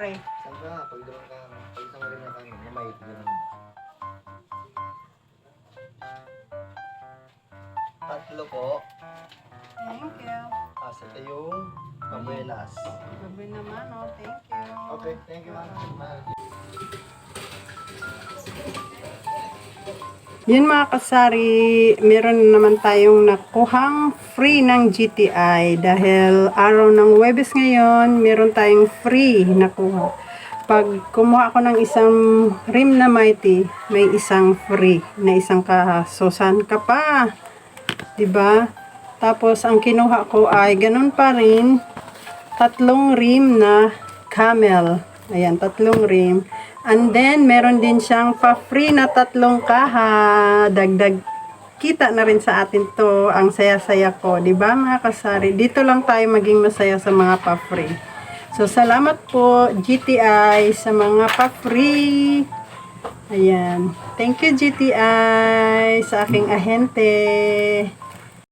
Siyempre. Saan ka? Pag doon ka, pag isang rin na kami, mamay, ganun. Tatlo po. Thank you. Ah, ito yung abuelas. Gabi naman, oh. Thank you. Okay, thank you, ma'am. Yun mga kasari, meron na naman tayong nakuhang free ng GTI dahil araw ng Webes ngayon, meron tayong free nakuha. Pag kumuha ako ng isang rim na mighty, may isang free na isang kasusan ka pa. 'Di ba? Tapos ang kinuha ko ay ganun pa rin, tatlong rim na camel. Ayan, tatlong rim. And then, meron din siyang pa-free na tatlong kaha. Dagdag kita na rin sa atin to ang saya-saya ko. ba mga kasari? Dito lang tayo maging masaya sa mga pa-free. So, salamat po GTI sa mga pa-free. Ayan. Thank you GTI sa aking ahente.